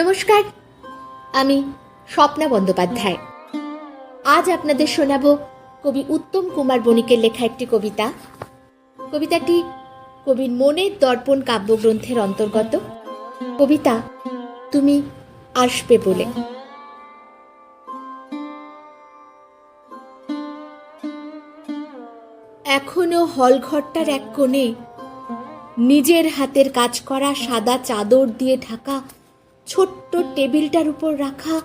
নমস্কার, আমি স্বপ্না বন্দ্যোপাধ্যায়। আজ আপনাদের শোনাব কবি উত্তম কুমার বণিকের লেখা একটি কবিতা। কবিতাটি কবির মনের দর্পণ কাব্যগ্রন্থের অন্তর্গত। কবিতা, তুমি আসবে বলে। এখনও হলঘরটার এক কোণে নিজের হাতের কাজ করা সাদা চাদর দিয়ে ঢাকা ছোট্ট টেবিলটার উপর রাখা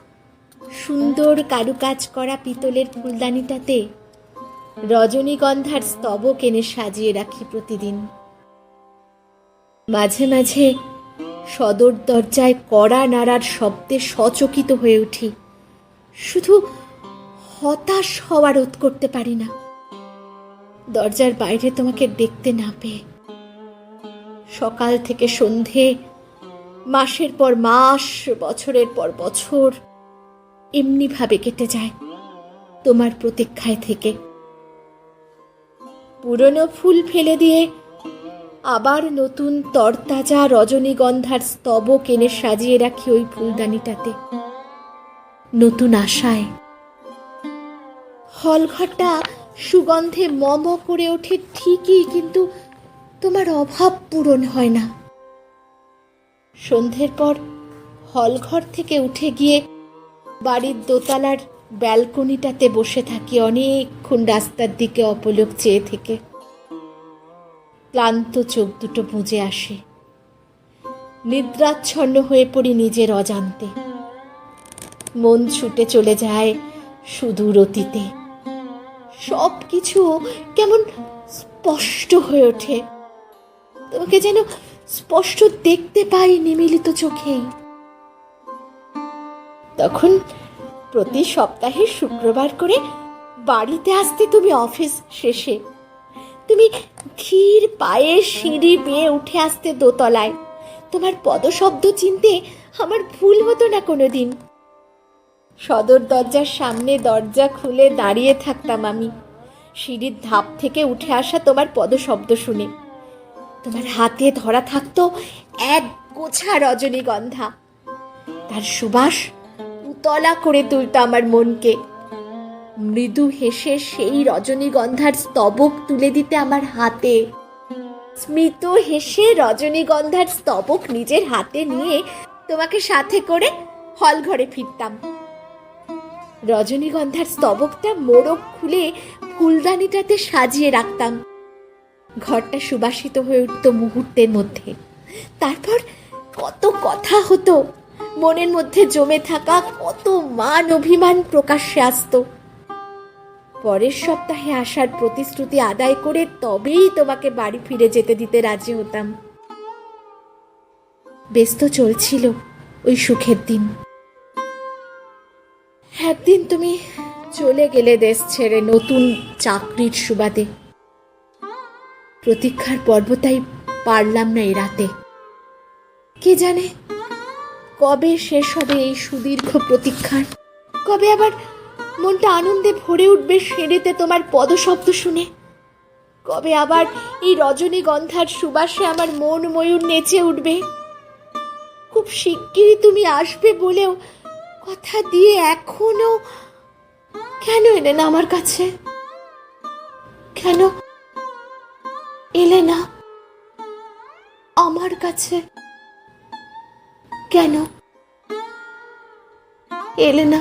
সুন্দর কারুকাজ করা পিতলের ফুলদানিটাতে রজনীগন্ধার স্তবক এনে সাজিয়ে রাখি প্রতিদিন। মাঝে মাঝে সদর দরজায় কড়া নাড়ার শব্দে সচকিত হয়ে উঠি। শুধু হতাশ হওয়া রোধ করতে পারি না। দরজার বাইরে তোমাকে দেখতে না পেয়ে সকাল থেকে সন্ধে মাসের পর মাস, বছরের পর বছর এমনিভাবে কেটে যায় তোমার প্রতীক্ষায় থেকে। পুরনো ফুল ফেলে দিয়ে আবার নতুন তরতাজা রজনীগন্ধার স্তব কেনে সাজিয়ে রাখি ওই ফুলদানিটাতে। নতুন আশায়। হলঘরটা সুগন্ধে মম করে ওঠে ঠিকই, কিন্তু তোমার অভাব পূরণ হয় না। সন্ধ্যের পর হলঘর থেকে উঠে গিয়ে বাড়ির দোতলার ব্যালকনিটাতে বসে থাকি অনেকক্ষণ রাস্তার দিকে অপলোক চেয়ে থেকে। ক্লান্ত চোখ দুটো বুঝে আসে। নিদ্রাচ্ছন্ন হয়ে পড়ি নিজের অজান্তে। মন ছুটে চলে যায় সুদূর অতীতে। সব কিছু কেমন স্পষ্ট হয়ে ওঠে। তোমাকে যেন স্পষ্ট দেখতে পাই নিমিলিত চোখেই তখন প্রতি সপ্তাহে শুক্রবার করে বাড়িতে আসতে তুমি অফিস শেষে। তুমি ধীর পায়ে সিঁড়ি বেয়ে উঠে আসতে দোতলায়। তোমার পদশব্দ চিনতে আমার ভুল হতো না কোনো দিন সদর দরজার সামনে দরজা খুলে দাঁড়িয়ে থাকতাম আমি। সিঁড়ির ধাপ থেকে উঠে আসা তোমার পদশব্দ শুনে। তোমার হাতে ধরা থাকতো এক গোছা রজনীগন্ধা। তার সুবাস উতলা করে তুলতো আমার মনকে। মৃদু হেসে সেই রজনীগন্ধার স্তবক তুলে দিতে আমার হাতে। স্মৃত হেসে রজনীগন্ধার স্তবক নিজের হাতে নিয়ে তোমাকে সাথে করে হল ঘরে ফিরতাম। রজনীগন্ধার স্তবকটা মোড়ক খুলে ফুলদানিটাতে সাজিয়ে রাখতাম। ঘরটা সুবাসিত হয়ে উঠত মুহূর্তের মধ্যে। তারপর কত কথা হতো। মনের মধ্যে জমে থাকা কত মান অভিমান প্রকাশ্যে আসতো। পরের সপ্তাহে আসার প্রতিশ্রুতি আদায় করে তবেই তোমাকে বাড়ি ফিরে যেতে দিতে রাজি হতাম। ব্যস্ত চলছিল ওই সুখের দিন। একদিন তুমি চলে গেলে দেশ ছেড়ে নতুন চাকরির সুবাদে। প্রতীক্ষার পর্ব তাই পারলাম না এই রাতে। কে জানে কবে শেষ হবে এই সুদীর্ঘ প্রতীক্ষার? কবে আবার মনটা আনন্দে ভরে উঠবে সিঁড়িতে তোমার পদশব্দ শুনে? কবে আবার এই রজনীগন্ধার সুবাসে আমার মন ময়ূর নেচে উঠবে? খুব শিগগিরই তুমি আসবে বলেও কথা দিয়ে এখনও কেন এনে না আমার কাছে? কেন এলে না আমার কাছে কেন? এলে না